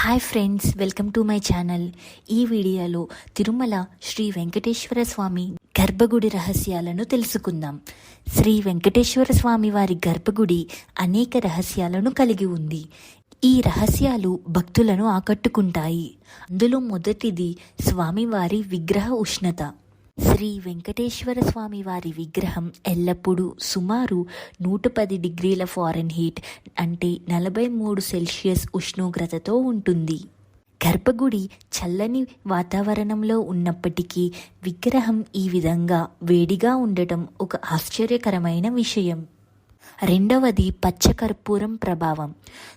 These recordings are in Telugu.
Hi friends welcome to my channel ఈ వీడియోలో తిరుమల శ్రీ వెంకటేశ్వర స్వామి గర్భగుడి రహస్యాలను తెలుసుకుందాం. శ్రీ వెంకటేశ్వర స్వామి వారి గర్భగుడి అనేక రహస్యాలను కలిగి ఉంది. ఈ రహస్యాలు భక్తులను ఆకట్టుకుంటాయి. అందులో మొదటిది స్వామివారి విగ్రహ ఉష్ణత. శ్రీ వెంకటేశ్వర స్వామి వారి విగ్రహం ఎల్లప్పుడూ సుమారు నూట పది డిగ్రీల ఫారెన్ హీట్ అంటే నలభై మూడు సెల్సియస్ ఉష్ణోగ్రతతో ఉంటుంది. గర్భగుడి చల్లని వాతావరణంలో ఉన్నప్పటికీ విగ్రహం ఈ విధంగా వేడిగా ఉండటం ఒక ఆశ్చర్యకరమైన విషయం. రెండవది పచ్చకర్పూరం ప్రభావం.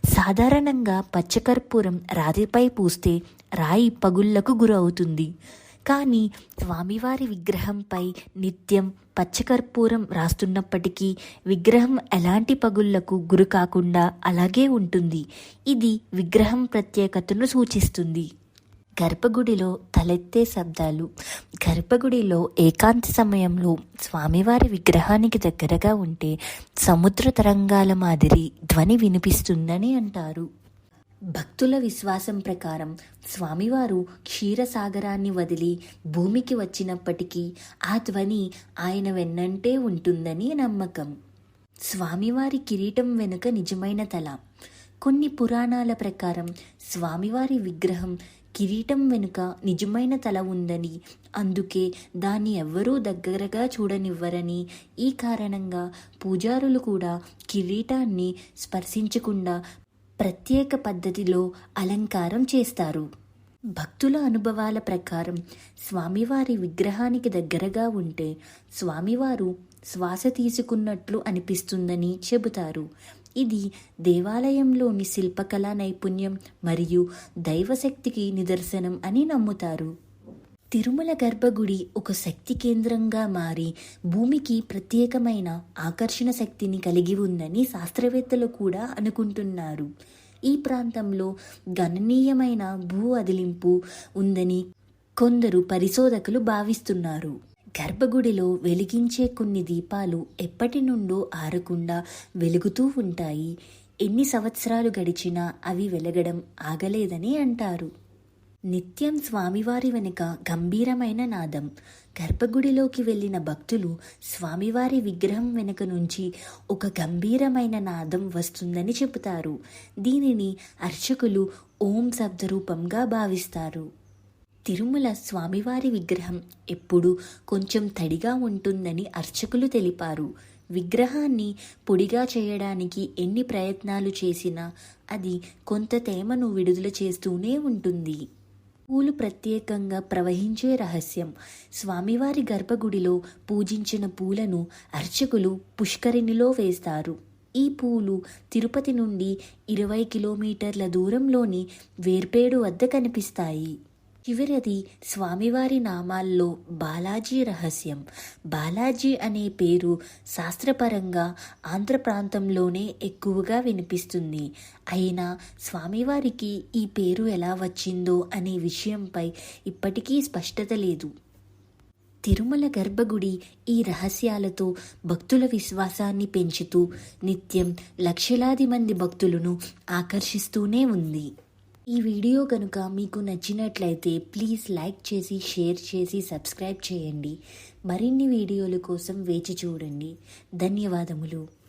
సాధారణంగా పచ్చకర్పూరం రాతిపై పూస్తే రాయి పగుళ్ళకు గురవుతుంది. కానీ స్వామివారి విగ్రహంపై నిత్యం పచ్చకర్పూరం రాస్తున్నప్పటికీ విగ్రహం ఎలాంటి పగుళ్ళకు గురి కాకుండా అలాగే ఉంటుంది. ఇది విగ్రహం ప్రత్యేకతను సూచిస్తుంది. గర్భగుడిలో తలెత్తే శబ్దాలు గర్భగుడిలో ఏకాంత సమయంలో స్వామివారి విగ్రహానికి దగ్గరగా ఉంటే సముద్ర తరంగాల మాదిరి ధ్వని వినిపిస్తుందని అంటారు. భక్తుల విశ్వాసం ప్రకారం స్వామివారు క్షీరసాగరాన్ని వదిలి భూమికి వచ్చినప్పటికీ ఆ ధ్వని ఆయన వెన్నంటే ఉంటుందని నమ్మకం. స్వామివారి కిరీటం వెనుక నిజమైన తల. కొన్ని పురాణాల ప్రకారం స్వామివారి విగ్రహం కిరీటం వెనుక నిజమైన తల ఉందని అందుకే దాన్ని ఎవ్వరూ దగ్గరగా చూడనివ్వరని ఈ కారణంగా పూజారులు కూడా కిరీటాన్ని స్పర్శించకుండా ప్రత్యేక పద్ధతిలో అలంకారం చేస్తారు. భక్తుల అనుభవాల ప్రకారం స్వామివారి విగ్రహానికి దగ్గరగా ఉంటే స్వామివారు శ్వాస తీసుకున్నట్లు అనిపిస్తుందని చెబుతారు. ఇది దేవాలయంలోని శిల్పకళా నైపుణ్యం మరియు దైవశక్తికి నిదర్శనం అని నమ్ముతారు. తిరుమల గర్భగుడి ఒక శక్తి కేంద్రంగా మారి భూమికి ప్రత్యేకమైన ఆకర్షణ శక్తిని కలిగి ఉందని శాస్త్రవేత్తలు కూడా అనుకుంటున్నారు. ఈ ప్రాంతంలో గణనీయమైన భూ అదిలింపు ఉందని కొందరు పరిశోధకులు భావిస్తున్నారు. గర్భగుడిలో వెలిగించే కొన్ని దీపాలు ఎప్పటి నుండో ఆరకుండా వెలుగుతూ ఉంటాయి. ఎన్ని సంవత్సరాలు గడిచినా అవి వెలగడం ఆగలేదని అంటారు. నిత్యం స్వామివారి వెనుక గంభీరమైన నాదం. గర్భగుడిలోకి వెళ్ళిన భక్తులు స్వామివారి విగ్రహం వెనుక నుంచి ఒక గంభీరమైన నాదం వస్తుందని చెబుతారు. దీనిని అర్చకులు ఓం శబ్దరూపంగా భావిస్తారు. తిరుమల స్వామివారి విగ్రహం ఎప్పుడు కొంచెం తడిగా ఉంటుందని అర్చకులు తెలిపారు. విగ్రహాన్ని పొడిగా చేయడానికి ఎన్ని ప్రయత్నాలు చేసినా అది కొంత తేమను విడుదల చేస్తూనే ఉంటుంది. పూలు ప్రత్యేకంగా ప్రవహించే రహస్యం. స్వామివారి గర్భగుడిలో పూజించిన పూలను అర్చకులు పుష్కరిణిలో వేస్తారు. ఈ పూలు తిరుపతి నుండి ఇరవై కిలోమీటర్ల దూరంలోని వేర్పేడు వద్ద కనిపిస్తాయి. చివరిది స్వామివారి నామాల్లో బాలాజీ రహస్యం. బాలాజీ అనే పేరు శాస్త్రపరంగా ఆంధ్ర ప్రాంతంలోనే ఎక్కువగా వినిపిస్తుంది. అయినా స్వామివారికి ఈ పేరు ఎలా వచ్చిందో అనే విషయంపై ఇప్పటికీ స్పష్టత లేదు. తిరుమల గర్భగుడి ఈ రహస్యాలతో భక్తుల విశ్వాసాన్ని పెంచుతూ నిత్యం లక్షలాది మంది భక్తులను ఆకర్షిస్తూనే ఉంది. ఈ వీడియో కనుక మీకు నచ్చినట్లయితే ప్లీజ్ లైక్ చేసి షేర్ చేసి సబ్స్క్రైబ్ చేయండి. మరిన్ని వీడియోల కోసం వేచి చూడండి. ధన్యవాదములు.